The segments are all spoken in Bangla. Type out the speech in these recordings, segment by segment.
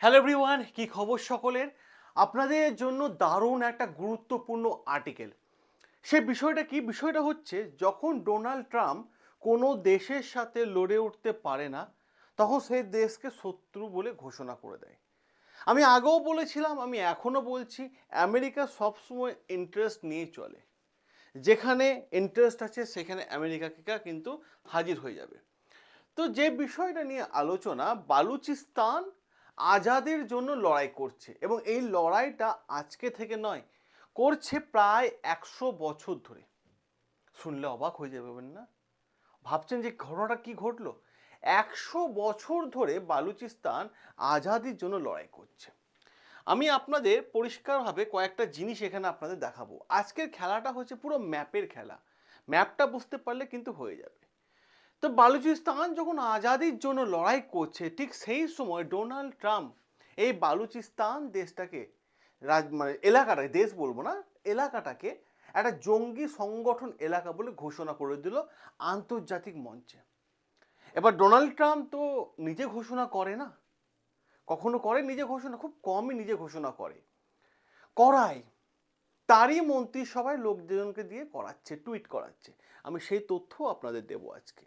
হ্যালো এভরিওয়ান কি খবর সকলের? আপনাদের জন্য দারুণ একটা গুরুত্বপূর্ণ আর্টিকেল সে বিষয়টা কি? বিষয়টা হচ্ছে, যখন ডোনাল্ড ট্রাম্প কোনো দেশের সাথে লড়ে উঠতে পারে না, তখন সেই দেশকে শত্রু বলে ঘোষণা করে দেয়। আমি আগেও বলেছিলাম, আমি এখনও বলছি, আমেরিকা সবসময় ইন্টারেস্ট নিয়ে চলে। যেখানে ইন্টারেস্ট আছে, সেখানে আমেরিকাকে কিন্তু হাজির হয়ে যাবে। তো যে বিষয়টা নিয়ে আলোচনা, বালুচিস্তান আজাদের জন্য লড়াই করছে এবং এই লড়াইটা আজকে থেকে নয়, করছে প্রায় একশো বছর ধরে। শুনলে অবাক হয়ে যাবেন না? ভাবছেন যে ঘটনাটা কি ঘটলো? একশো বছর ধরে বালুচিস্তান আজাদির জন্য লড়াই করছে। আমি আপনাদের পরিষ্কারভাবে কয়েকটা জিনিস এখানে আপনাদের দেখাবো। আজকের খেলাটা হচ্ছে পুরো ম্যাপের খেলা। ম্যাপটা বুঝতে পারলে কিন্তু হয়ে যাবে। তো বালুচিস্তান যখন আজাদির জন্য লড়াই করছে, ঠিক সেই সময় ডোনাল্ড ট্রাম্প এই বালুচিস্তান দেশটাকে রাজ মানে এলাকাটাকে দেশ বলব না, এলাকাটাকে একটা জঙ্গি সংগঠন এলাকা বলে ঘোষণা করে দিল আন্তর্জাতিক মঞ্চে। এবার ডোনাল্ড ট্রাম্প তো নিজে ঘোষণা করে না। কখনো করে নিজে ঘোষণা, খুব কমই নিজে ঘোষণা করে। করায়। তারই মন্ত্রিসভায় লোকজনকে দিয়ে করাচ্ছে, টুইট করাচ্ছে। আমি সেই তথ্য আপনাদের দেবো আজকে।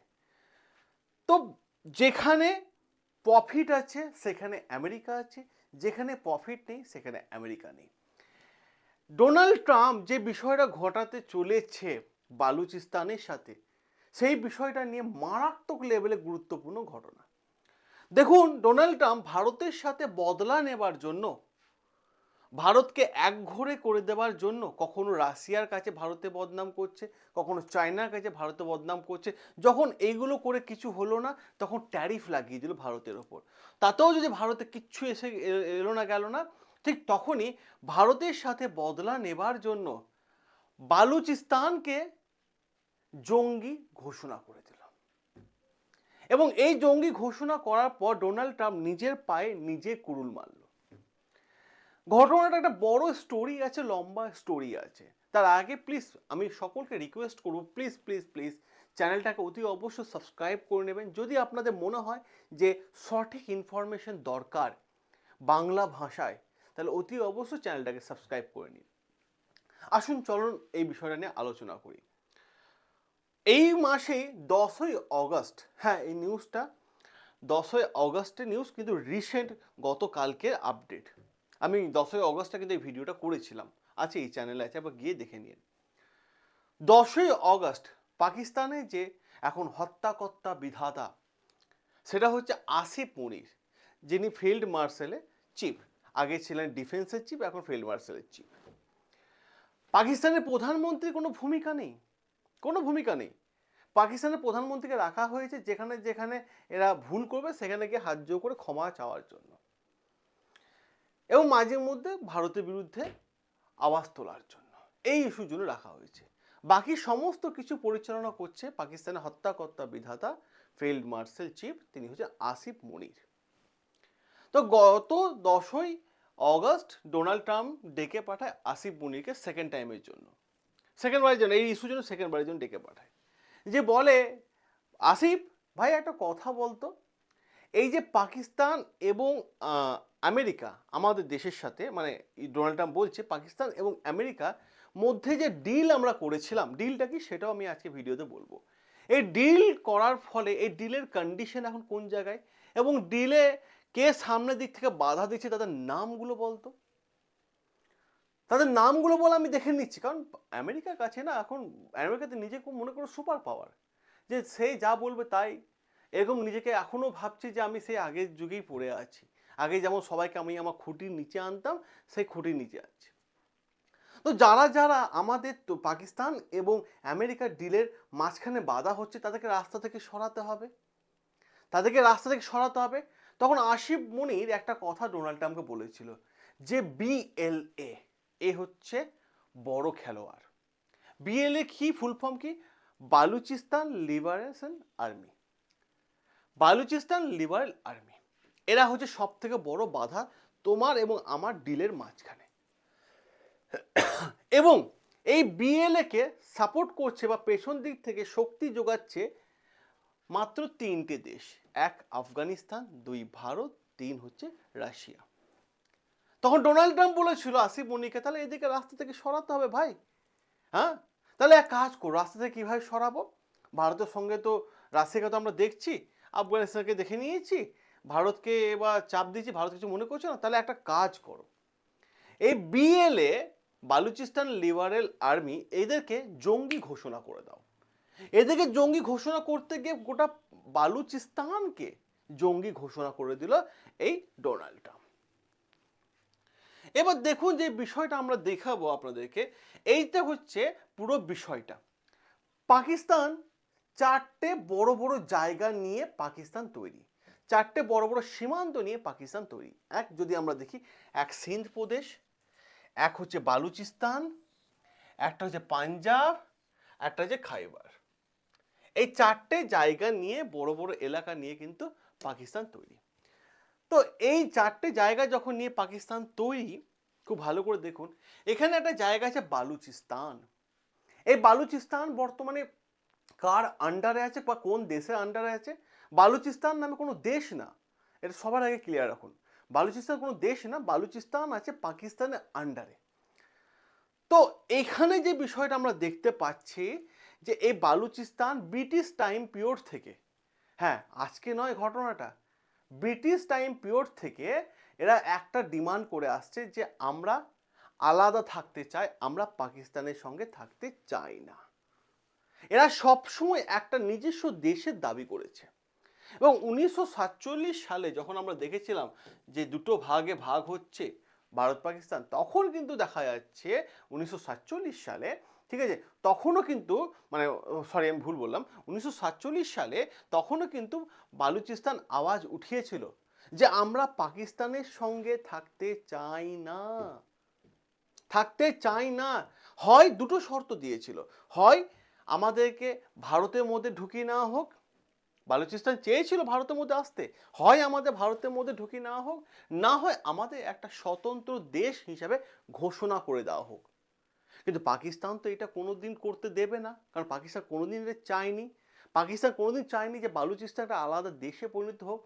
তো যেখানে প্রফিট আছে, সেখানে আমেরিকা আছে, যেখানে প্রফিট নেই, সেখানে আমেরিকা নেই। ডোনাল্ড ট্রাম্প যে বিষয়টা ঘটাতে চলেছে বালুচিস্তানের সাথে, সেই বিষয়টা নিয়ে মারাত্মক লেভেলে গুরুত্বপূর্ণ ঘটনা। দেখুন, ডোনাল্ড ট্রাম্প ভারতের সাথে বদলা নেবার জন্য ভারতকে একঘরে করে দেওয়ার জন্য কখনো রাশিয়ার কাছে ভারতে বদনাম করছে, কখনো চায়নার কাছে ভারতে বদনাম করছে। যখন এইগুলো করে কিছু হলো না, তখন ট্যারিফ লাগিয়ে দিল ভারতের ওপর। তাতেও যদি ভারতে কিচ্ছু এসে এলো না গেল না, ঠিক তখনই ভারতের সাথে বদলা নেবার জন্য বালুচিস্তানকে জঙ্গি ঘোষণা করে দিল। এবং এই জঙ্গি ঘোষণা করার পর ডোনাল্ড ট্রাম্প নিজের পায়ে নিজে কুরুল মারল। ঘটনাটা একটা বড় স্টোরি আছে, লম্বা স্টোরি আছে। তার আগে প্লিজ আমি সকলকে রিকোয়েস্ট করব প্লিজ প্লিজ প্লিজ চ্যানেলটাকে অতি অবশ্যই সাবস্ক্রাইব করে নেবেন। যদি আপনাদের মনে হয় যে সঠিক ইনফরমেশন দরকার বাংলা ভাষায়, তাহলে অতি অবশ্যই চ্যানেলটাকে সাবস্ক্রাইব করে নিন। আসুন, চলুন এই বিষয়টা নিয়ে আলোচনা করি। এই মাসে দশই অগস্ট হ্যাঁ এই নিউজটা দশই অগস্টের নিউজ কিন্তু রিসেন্ট গতকালকের আপডেট আমি দশই অগস্টে কিন্তু এই ভিডিওটা করেছিলাম। আছে এই চ্যানেলে আছে আবার গিয়ে দেখে নিন। দশই অগস্ট, পাকিস্তানে যে এখন হত্যাকর্তা বিধাতা, সেটা হচ্ছে আসিফ মুনির, যিনি ফিল্ড মার্শালে চিফ। আগে ছিলেন ডিফেন্সের চিফ, এখন ফিল্ড মার্শালের চিফ। পাকিস্তানের প্রধানমন্ত্রীর কোনো ভূমিকা নেই। কোনো ভূমিকা নেই। পাকিস্তানের প্রধানমন্ত্রীকে রাখা হয়েছে যেখানে যেখানে এরা ভুল করবে, সেখানে গিয়ে হাত জোর করে ক্ষমা চাওয়ার জন্য। এবং মাঝে মধ্যে ভারতের বিরুদ্ধে আওয়াজ তোলার জন্য। এই ইস্যুর জন্য রাখা হয়েছে। বাকি সমস্ত কিছু পরিচালনা করছে পাকিস্তানের হত্যাকর্তা বিধাতা, ফিল্ড মার্শাল চিফ, তিনি হচ্ছে আসিফ মনির। তো গত দশই অগস্ট ডোনাল্ড ট্রাম্প ডেকে পাঠায় আসিফ মনিরকে সেকেন্ড টাইমের জন্য। সেকেন্ড বারের জন্য, এই ইস্যুর জন্য সেকেন্ড বারের জন্য ডেকে পাঠায়। যে বলে, আসিফ, ভাই একটা কথা বলতো। এই যে পাকিস্তান এবং আমেরিকা, আমাদের দেশের সাথে মানে ডোনাল্ড ট্রাম্প বলছে পাকিস্তান এবং আমেরিকা মধ্যে যে ডিল আমরা করেছিলাম ডিলটা কি সেটাও আমি আজকে ভিডিওতে বলব। এই ডিল করার ফলে, এই ডিলের কন্ডিশন এখন কোন জায়গায়? এবং ডিলে কে সামনের দিক থেকে বাধা দিচ্ছে, তাদের নামগুলো বলতো? তাদের নামগুলো বলে আমি দেখে নিচ্ছি, কারণ আমেরিকার কাছে না এখন, আমেরিকাতে নিজেকে মনে করো সুপার পাওয়ার যে সে যা বলবে তাই। এরকম নিজেকে এখনও ভাবছে যে আমি সেই আগের যুগেই পড়ে আছি। আগে যেমন সবাইকে আমি আমার খুঁটির নিচে আনতাম, সেই খুঁটির নিচে আছি তো যারা যারা আমাদের তো পাকিস্তান এবং আমেরিকার ডিলের মাঝখানে বাধা হচ্ছে, তাদেরকে রাস্তা থেকে সরাতে হবে। তাদেরকে রাস্তা থেকে সরাতে হবে। তখন আসিফ মনির একটা কথা ডোনাল্ড ট্রাম্পকে বলেছিল যে বিএলএ এ হচ্ছে বড় খেলোয়াড়। বিএলএ কি ফুল ফর্ম কি? Balochistan liberation army. Balochistan liberal army. এরা হচ্ছে সব থেকে বড় বাধা তোমার এবং আমার ডিলের মাঝখানে। এবং এই বিএলএ কে সাপোর্ট করছে বা পেছন দিক থেকে শক্তি যোগাচ্ছে মাত্র তিনটে দেশ। এক আফগানিস্তান, দুই ভারত, তিন হচ্ছে রাশিয়া। তখন ডোনাল্ড ট্রাম্প বলেছিল, আসিফ মনিকে, তাহলে এদিকে রাস্তা থেকে সরাতে হবে ভাই। হ্যাঁ? তাহলে এক কাজ করো, রাস্তা থেকে কীভাবে সরাবো? ভারতের সঙ্গে তো, রাশিয়াকে তো আমরা দেখছি, আফগানিস্তানকে দেখে নিয়েছি। ভারতকে এবার চাপ দিয়েছি, ভারত কিছু মনে করছে না, তাহলে একটা কাজ করো। এই বিএলএ বালুচিস্তান লিবারেল আর্মি, এদেরকে জঙ্গি ঘোষণা করে দাও। এদেরকে জঙ্গি ঘোষণা করতে গিয়ে গোটা বালুচিস্তানকে জঙ্গি ঘোষণা করে দিল এই ডোনাল্ড ট্রাম্প। এবার দেখুন যে বিষয়টা আমরা দেখাবো আপনাদেরকে, এইটা হচ্ছে পুরো বিষয়টা। পাকিস্তান চারটে বড় বড় জায়গা নিয়ে পাকিস্তান তৈরি। চারটে বড় বড় সীমান্ত নিয়ে পাকিস্তান তৈরি। এক, যদি আমরা দেখি, এক সিন্ধ প্রদেশ, এক হচ্ছে বালুচিস্তান, একটা হচ্ছে পাঞ্জাব, একটা হচ্ছে খাইবার। এই চারটে জায়গা নিয়ে, বড় বড় এলাকা নিয়ে কিন্তু পাকিস্তান তৈরি। তো এই চারটে জায়গা যখন নিয়ে পাকিস্তান তৈরি, খুব ভালো করে দেখুন, এখানে একটা জায়গা আছে বালুচিস্তান। এই বালুচিস্তান বর্তমানে কার আন্ডারে আছে বা কোন দেশের আন্ডারে আছে? বালুচিস্তান নামে কোনো দেশ না। এটা সবার আগে ক্লিয়ার রাখুন। বালুচিস্তান কোনো দেশ না, বালুচিস্তান আছে পাকিস্তানের আন্ডারে তো এখানে যে বিষয়টা আমরা দেখতে পাচ্ছি যে এই বালুচিস্তান ব্রিটিশ টাইম পিরিয়ড থেকে হ্যাঁ আজকে নয় ঘটনাটা, ব্রিটিশ টাইম পিরিয়ড থেকে এরা একটা ডিমান্ড করে আসছে যে আমরা আলাদা থাকতে চাই, আমরা পাকিস্তানের সঙ্গে থাকতে চাই না। এরা সবসময় একটা নিজস্ব দেশের দাবি করেছে। এবং উনিশশো সাতচল্লিশ সালে যখন আমরা দেখেছিলাম যে দুটো ভাগে ভাগ হচ্ছে ভারত পাকিস্তান, তখন কিন্তু দেখা যাচ্ছে উনিশশো সাতচল্লিশ সালে, ঠিক আছে? তখনও কিন্তু মানে সরি আমি ভুল বললাম। উনিশশো সাতচল্লিশ সালে তখনও কিন্তু বালুচিস্তান আওয়াজ উঠিয়েছিল যে আমরা পাকিস্তানের সঙ্গে থাকতে চাই না। থাকতে চাই না। হয় দুটো শর্ত দিয়েছিল। হয় আমাদেরকে ভারতের মধ্যে ঢুকিয়ে নেওয়া হোক বালুচিস্তান চেয়েছিল ভারতের মধ্যে আসতে। হয় আমাদের ভারতের মধ্যে ঢুকিয়ে নেওয়া হোক, না হয় আমাদের একটা স্বতন্ত্র দেশ হিসাবে ঘোষণা করে দেওয়া হোক। কিন্তু পাকিস্তান তো এটা কোনো দিন করতে দেবে না, কারণ পাকিস্তান কোনোদিন এটা চায়নি। পাকিস্তান কোনোদিন চায়নি যে বালুচিস্তান একটা আলাদা দেশে পরিণত হোক।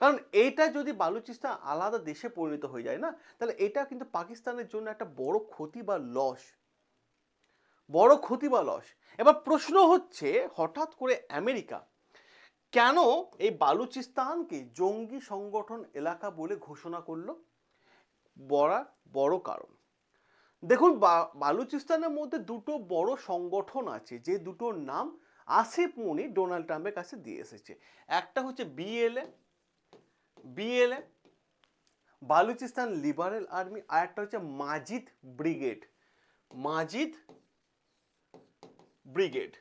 কারণ এইটা যদি বালুচিস্তান আলাদা দেশে পরিণত হয়ে যায় না, তাহলে এটা কিন্তু পাকিস্তানের জন্য একটা বড় ক্ষতি বা লস। বড় ক্ষতি বা লস। এবার প্রশ্ন হচ্ছে, হঠাৎ করে আমেরিকা কেন এই বালুচিস্তানকে জঙ্গি সংগঠন এলাকা বলে ঘোষণা করল? বড় বড় কারণ। দেখুন বালুচিস্তানের মধ্যে দুটো বড় সংগঠন আছে, যে দুটোর নাম আসিফ মনি ডোনাল্ড ট্রাম্পের কাছে দিয়ে এসেছে। একটা হচ্ছে BLA BLA Balochistan liberal army, আর একটা হচ্ছে মাজিদ ব্রিগেড মাজিদ ব্রিগেড।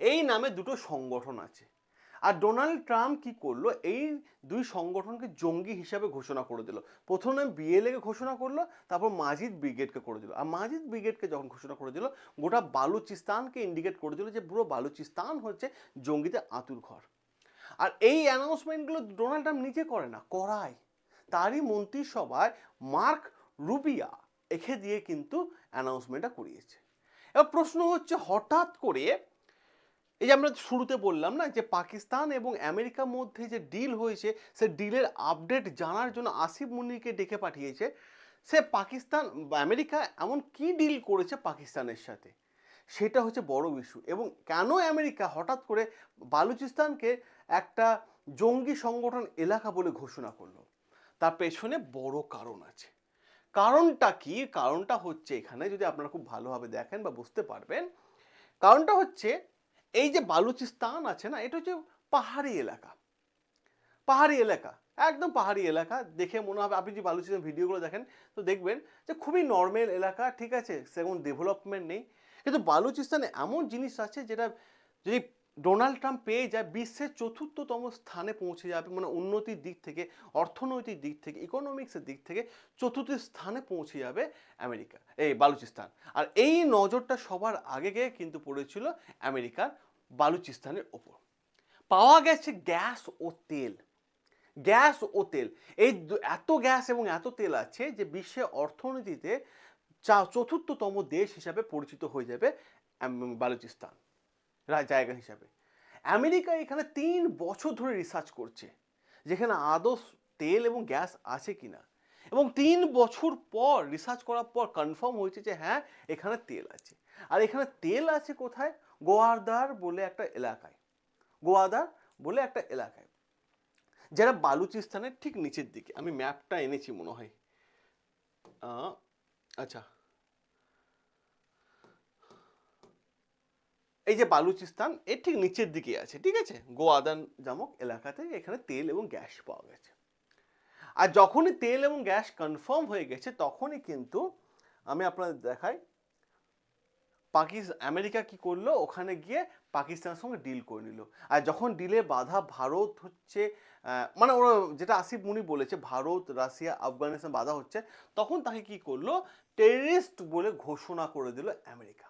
এই নামে দুটো সংগঠন আছে। আর ডোনাল্ড ট্রাম্প কি করল? এই দুই সংগঠনকে জঙ্গি হিসাবে ঘোষণা করে দিল। প্রথমে বিএলএকে ঘোষণা করল, তারপর মাজিদ ব্রিগেডকে করে দিল। আর মাজিদ ব্রিগেডকে যখন ঘোষণা করে দিল, গোটা বালুচিস্তানকে ইন্ডিকেট করে দিল যে পুরো বালুচিস্তান হচ্ছে জঙ্গিদের আতুর ঘর। আর এই অ্যানাউন্সমেন্টগুলো ডোনাল্ড ট্রাম্প নিজে করে না, করায়। তারই মন্ত্রিসভায় মার্ক রুবিয়া এখে দিয়ে কিন্তু অ্যানাউন্সমেন্টটা করিয়েছে। এবার প্রশ্ন হচ্ছে, হঠাৎ করে এই যে আমরা শুরুতে বললাম না যে পাকিস্তান এবং আমেরিকার মধ্যে যে ডিল হয়েছে সে ডিলের আপডেট জানার জন্য আসিফ মুনিকে ডেকে পাঠিয়েছে। সে পাকিস্তান আমেরিকা এমন কি ডিল করেছে পাকিস্তানের সাথে? সেটা হচ্ছে বড় ইস্যু এবং কেন আমেরিকা হঠাৎ করে বালুচিস্তানকে একটা জঙ্গি সংগঠন এলাকা বলে ঘোষণা করল? তার পেছনে বড় কারণ আছে। কারণটা কি? কারণটা হচ্ছে এখানে যদি আপনারা খুব ভালোভাবে দেখেন বা বুঝতে পারবেন, কারণটা হচ্ছে এই যে বালুচিস্তান আছে না, এটা হচ্ছে পাহাড়ি এলাকা। পাহাড়ি এলাকা, একদম পাহাড়ি এলাকা। দেখে মনে হবে, আপনি যে বালুচিস্তান ভিডিওগুলো দেখেন, তো দেখবেন যে খুবই নর্মাল এলাকা, ঠিক আছে? সেরকম ডেভেলপমেন্ট নেই। কিন্তু বালুচিস্তানে এমন জিনিস আছে যেটা যদি ডোনাল্ড ট্রাম্প পেয়ে যায়, বিশ্বের চতুর্থতম স্থানে পৌঁছে যাবে মানে উন্নতির দিক থেকে, অর্থনৈতিক দিক থেকে ইকোনমিক্সের দিক থেকে চতুর্থ স্থানে পৌঁছে যাবে আমেরিকা, এই বালুচিস্তান। আর এই নজরটা সবার আগে কিন্তু পড়েছিল আমেরিকার বালুচিস্তানের ওপর। পাওয়া গেছে গ্যাস ও তেল। গ্যাস ও তেল। এই এত গ্যাস এবং এত তেল আছে যে বিশ্বের অর্থনীতিতে চা, চতুর্থতম দেশ হিসাবে পরিচিত হয়ে যাবে বালুচিস্তান। জায়গা হিসাবে। আমেরিকা এখানে তিন বছর ধরে রিসার্চ করছে যেখানে আদৌ তেল এবং গ্যাস আছে কিনা। এবং তিন বছর পর রিসার্চ করার পর কনফার্ম হয়েছে যে হ্যাঁ এখানে তেল আছে। আর এখানে তেল আছে কোথায়? গোয়ারদার বলে একটা এলাকায় গোয়াদার বলে একটা এলাকায়। যারা বালুচিস্তানের ঠিক নিচের দিকে, আমি ম্যাপটা এনেছি মনে হয়। আচ্ছা। এই যে বালুচিস্তান, এর ঠিক নিচের দিকে আছে, ঠিক আছে? গোয়াদান নামক এলাকাতে এখানে তেল এবং গ্যাস পাওয়া গেছে। আর যখনই তেল এবং গ্যাস কনফার্ম হয়ে গেছে, তখনই কিন্তু আমি আপনাদের দেখাই পাকিস্তান আমেরিকা কি করল? ওখানে গিয়ে পাকিস্তানের সঙ্গে ডিল করে নিল। আর যখন ডিলে বাধা ভারত হচ্ছে মানে ওরা যেটা আসিফ মুনি বলেছে, ভারত, রাশিয়া, আফগানিস্তান বাধা হচ্ছে, তখন তাকে কি করল? টেররিস্ট বলে ঘোষণা করে দিল আমেরিকা।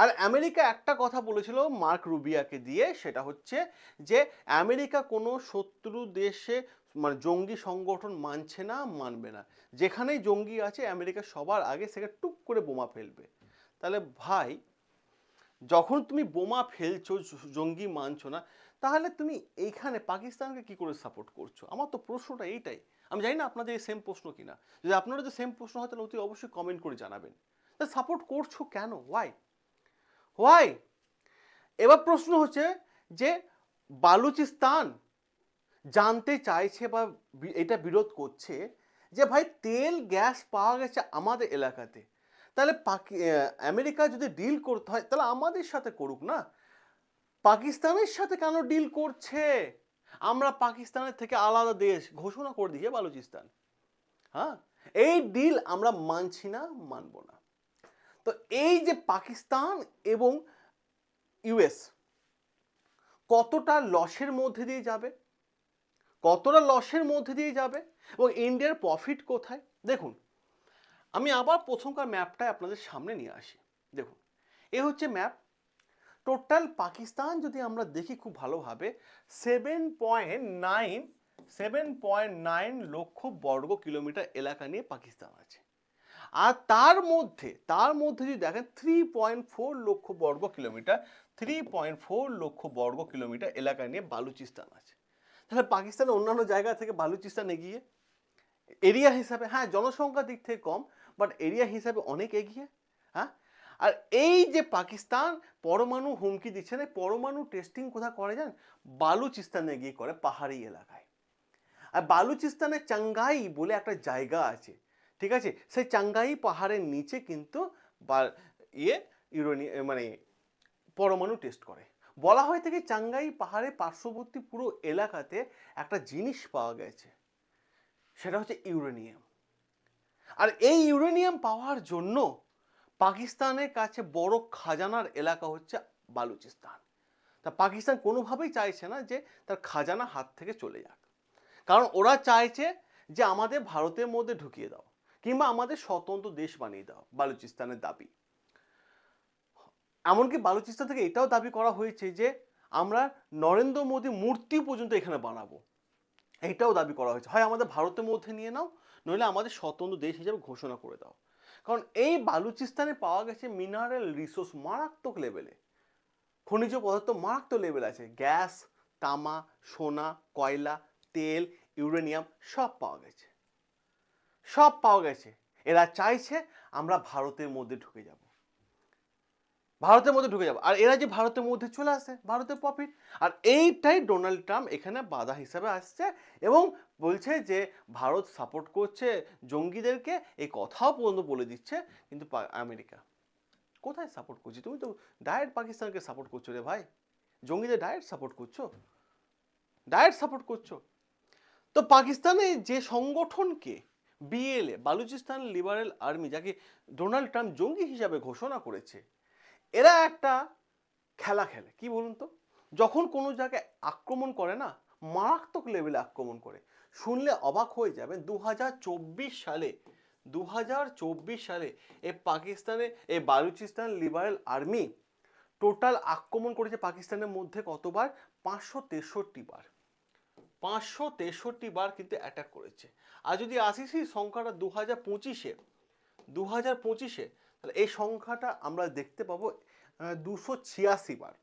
আর আমেরিকা একটা কথা বলেছিল মার্ক রুবিয়াকে দিয়ে, সেটা হচ্ছে যে আমেরিকা কোনো শত্রু দেশে মানে জঙ্গি সংগঠন মানছে না, মানবে না। যেখানেই জঙ্গি আছে, আমেরিকা সবার আগে সেখানে টুক করে বোমা ফেলবে। তাহলে ভাই, যখন তুমি বোমা ফেলছো জঙ্গি মানছো না, তাহলে তুমি এইখানে পাকিস্তানকে কি করে সাপোর্ট করছ? আমার তো প্রশ্নটা এইটাই। আমি জানি না আপনাদের এই সেম প্রশ্ন কিনা। যদি আপনারা যে সেম প্রশ্ন হয়, তাহলে অতি অবশ্যই কমেন্ট করে জানাবেন। তা সাপোর্ট করছ কেন? ওয়াই হোয়াই এবার প্রশ্ন হচ্ছে যে, বালুচিস্তান জানতে চাইছে বা, এটা বিরোধ করছে যে, ভাই, তেল, গ্যাস পাওয়া গেছে আমাদের এলাকাতে। তাহলে পাকি আমেরিকা যদি ডিল করতে হয়, তাহলে আমাদের সাথে করুক না? পাকিস্তানের সাথে কেন ডিল করছে? আমরা পাকিস্তানের থেকে আলাদা দেশ, ঘোষণা করে দিয়েছে বালুচিস্তান। হ্যাঁ? এই ডিল আমরা মানছি না, মানব না। তো এই যে পাকিস্তান এবং ইউএস কতটা লসের মধ্যে দিয়ে যাবে? কতটা লসের মধ্যে দিয়ে যাবে? এবং ইন্ডিয়ার প্রফিট কোথায়? দেখুন আমি আবার প্রথমকার ম্যাপটা আপনাদের সামনে নিয়ে আসি। দেখুন, এ হচ্ছে ম্যাপ। টোটাল পাকিস্তান যদি আমরা দেখি খুব ভালোভাবে seven point nine seven point nine লক্ষ বর্গ কিলোমিটার এলাকা নিয়ে পাকিস্তান আছে। আর তার মধ্যে তার মধ্যে যদি দেখেন থ্রি পয়েন্ট ফোর লক্ষ বর্গ কিলোমিটার থ্রি পয়েন্ট ফোর লক্ষ বর্গ কিলোমিটার এলাকা নিয়ে বালুচিস্তান আছে। তাহলে পাকিস্তানের অন্যান্য জায়গা থেকে বালুচিস্তান এগিয়ে। এরিয়া হিসাবে হ্যাঁ জনসংখ্যার দিক থেকে কম বাট এরিয়া হিসাবে অনেক এগিয়ে হ্যাঁ? আর এই যে পাকিস্তান পরমাণু হুমকি দিচ্ছে, না, পরমাণু টেস্টিং কোথায় করে যান বালুচিস্তানে গিয়ে করে, পাহাড়ি এলাকায়। আর বালুচিস্তানের চাঙ্গাই বলে একটা জায়গা আছে, ঠিক আছে? সেই চাঙ্গাই পাহাড়ের নিচে কিন্তু বা- ইয়ে ইউরোনি মানে পরমাণু টেস্ট করে। বলা হয় থেকে চাঙ্গাই পাহাড়ে পার্শ্ববর্তী পুরো এলাকাতে একটা জিনিস পাওয়া গেছে, সেটা হচ্ছে ইউরেনিয়াম। আর এই ইউরেনিয়াম পাওয়ার জন্য পাকিস্তানের কাছে বড় খাজানার এলাকা হচ্ছে বালুচিস্তান। তা পাকিস্তান কোনোভাবেই চাইছে না যে তার খাজানা হাত থেকে চলে যাক। কারণ ওরা চাইছে যে আমাদের ভারতের মধ্যে ঢুকিয়ে দাও কিংবা আমাদের স্বতন্ত্র দেশ বানিয়ে দাও বালুচিস্তানের দাবি। এমনকি বালুচিস্তান থেকে এটাও দাবি করা হয়েছে যে আমরা নরেন্দ্র মোদী মূর্তি পর্যন্ত এখানে বানাবো। এটাও দাবি করা হয়েছে। হয় আমাদের ভারতের মধ্যে নিয়ে নাও নইলে আমাদের স্বতন্ত্র দেশ হিসেবে ঘোষণা করে দাও। কারণ এই বালুচিস্তানে পাওয়া গেছে মিনারেল রিসোর্স মারাত্মক লেভেলে খনিজ পদার্থ মারাত্মক লেভেল আছে। গ্যাস তামা, সোনা, কয়লা, তেল ইউরেনিয়াম সব পাওয়া গেছে। সব পাওয়া গেছে। এরা চাইছে আমরা ভারতের মধ্যে ঢুকে যাব। ভারতের মধ্যে ঢুকে যাব। আর এরা যে ভারতের মধ্যে চলে আসে, ভারতের প্রফিট আর এইটাই ডোনাল্ড ট্রাম্প এখানে বাধা হিসাবে আসছে এবং বলছে যে ভারত সাপোর্ট করছে জঙ্গিদেরকে, এই কথাও পর্যন্ত বলে দিচ্ছে কিন্তু আমেরিকা। কোথায় সাপোর্ট করছি? তুমি তো ডায়েট পাকিস্তানকে সাপোর্ট করছ রে ভাই। জঙ্গিদের ডায়েট সাপোর্ট করছ? ডায়েট সাপোর্ট করছ? তো পাকিস্তানে যে সংগঠনকে বিএলএ বালুচিস্তান লিবারেল আর্মি যাকে ডোনাল্ড ট্রাম্প জঙ্গি হিসাবে ঘোষণা করেছে এরা একটা খেলা খেলে। কি বলুন তো? যখন কোনো জায়গায় আক্রমণ করে না, মারাত্মক লেভেলে আক্রমণ করে। শুনলে অবাক হয়ে যাবেন দু হাজার চব্বিশ সালে দু হাজার চব্বিশ সালে এ পাকিস্তানে, এ বালুচিস্তান লিবারেল আর্মি টোটাল আক্রমণ করেছে পাকিস্তানের মধ্যে কতবার? পাঁচশো তেষট্টি বার। পাঁচশো তেষট্টি বার কিন্তু অ্যাটাক করেছে। আর যদি আসি সংখ্যাটা দু হাজার পঁচিশে দু হাজার পঁচিশে তাহলে এই সংখ্যাটা আমরা দেখতে পাবো দুশো ছিয়াশি বার।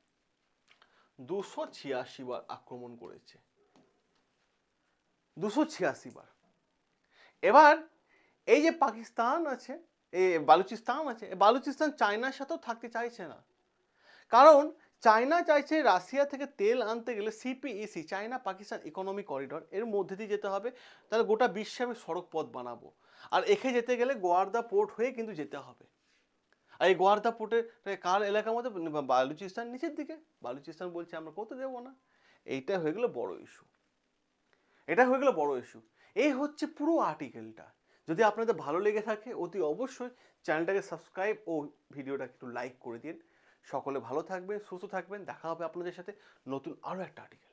দুশো ছিয়াশি বার আক্রমণ করেছে। দুশো ছিয়াশি বার। এবার এই যে পাকিস্তান আছে, এই বালুচিস্তান আছে বালুচিস্তান চায়নার সাথেও থাকতে চাইছে না। কারণ চায়না চাইছে রাশিয়া থেকে তেল আনতে গেলে CPEC, China Pakistan economy corridor, এর মধ্যে দিয়ে যেতে হবে। তাহলে গোটা বিশ্বে আমি সড়ক পথ বানাবো। আর এখে যেতে গেলে গোয়ার্দা পোর্ট হয়ে কিন্তু যেতে হবে। এই গোয়ার্দা পোর্টের কার এলাকার মধ্যে বালুচিস্তান, নিচের দিকে? বালুচিস্তান বলছে, আমরা করতে দেবো না। এইটা হয়ে গেলো বড় ইস্যু এটা হয়ে গেলো বড় ইস্যু এই হচ্ছে পুরো আর্টিকেলটা যদি আপনাদের ভালো লেগে থাকে, অতি অবশ্যই চ্যানেলটাকে সাবস্ক্রাইব ও ভিডিওটাকে একটু লাইক করে দিন। সকলে ভালো থাকবেন, সুস্থ থাকবেন। দেখা হবে আপনাদের সাথে নতুন আরও একটা আর্টিকেল